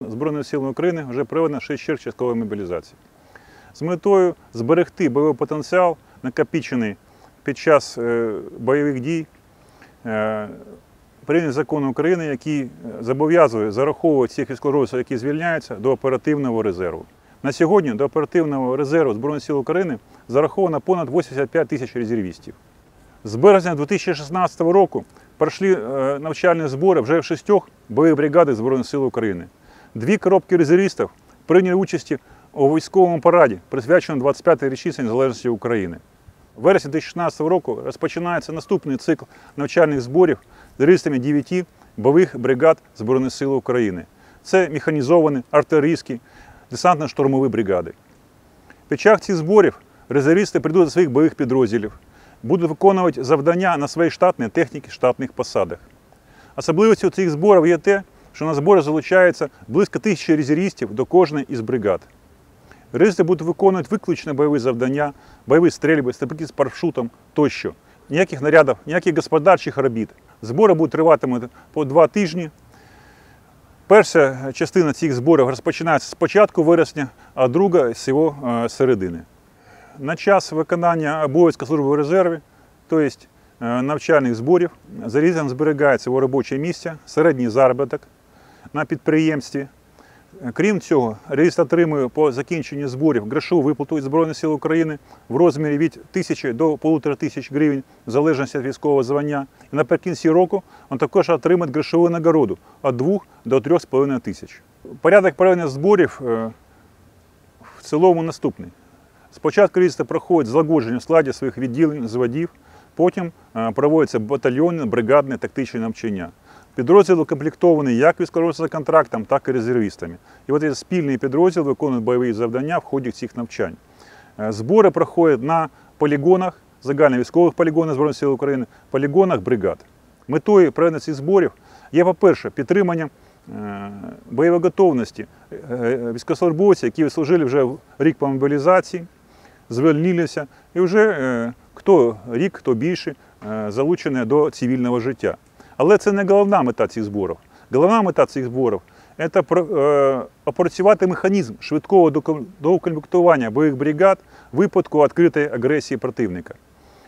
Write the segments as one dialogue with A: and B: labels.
A: Збройними силами України вже проведено 6 черг часткової мобілізації. З метою зберегти бойовий потенціал, накопічений під час е, бойових дій, е, прийнятий закон України, який е, зобов'язує зараховувати всіх військовослужбовців, які звільняються, до оперативного резерву. На сьогодні до оперативного резерву Збройних сил України зараховано понад 85 тисяч резервістів. З березня 2016 року пройшли навчальні збори вже в шістьох бойових бригадах Збройних сил України. Дві коробки резервістів прийняли участі у військовому параді, присвяченому 25-й річниці незалежності України. В вересні 2016 року розпочинається наступний цикл навчальних зборів з резервістами 9 бойових бригад Збройних сил України. Це механізовані, артилерійські, десантно-штурмові бригади. Під час цих зборів резервісти прийдуть до своїх бойових підрозділів, будуть виконувати завдання на своїй штатній техніці, штатних посадах. Особливістю цих зборів є те, що на збори залучається близько тисячі резервістів до кожної із бригад. Резервісти будуть виконувати виключно бойові завдання, бойові стрільби, стрибки з парашутом тощо. Ніяких нарядів, ніяких господарчих робіт. Збори будуть триватимуть по два тижні. Перша частина цих зборів розпочинається з початку вересня, а друга з його е, середини. На час виконання обов'язку служби в резерві, тобто навчальних зборів, зарізом зберігається його робоче місце, середній заробіток на підприємстві. Крім цього, реєстр отримує по закінченню зборів грошову виплату від Збройних сил України в розмірі від 1000 до 1500 гривень, в залежності від військового звання. І наприкінці року він також отримає грошову нагороду від 2 до 3,5 тисяч. Порядок проведення зборів е, в цілому наступний. Спочатку реєстри проходять злагодження в складі своїх відділень, зводів, потім е, проводяться батальйонні, бригадні, тактичні навчання. Підрозділ укомплектований як військовослужбовцями за контрактом, так і резервістами. І от цей спільний підрозділ виконує бойові завдання в ході цих навчань. Е, Збори проходять на полігонах, загальновійськових полігонах Збройних сил України, полігонах бригад. Метою проведення цих зборів є, по-перше, підтримання е, бойової готовності е, військовослужбовців, які служили вже рік по мобілізації, звільнилися, і вже хто рік, хто більше залучені до цивільного життя. Але це не головна мета цих зборів. Головна мета цих зборів це е, опрацювати механізм швидкого доукомплектування бойових бригад в випадку відкритої агресії противника.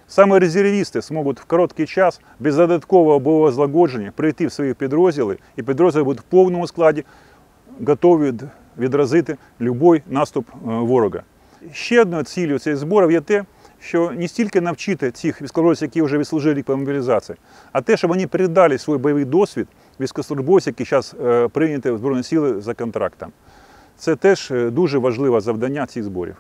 A: Саме резервісти зможуть в короткий час без додаткового бойового злагодження прийти в свої підрозділи, і підрозділи будуть в повному складі готові відразити будь-який наступ е, ворога. Ще одною цілею цих зборів є те, що не стільки навчити цих військовослужбовців, які вже відслужили по мобілізації, а те, щоб вони передали свій бойовий досвід військовослужбовцям, які зараз прийняті в Збройні сили за контрактом. Це теж е, дуже важливе завдання цих зборів.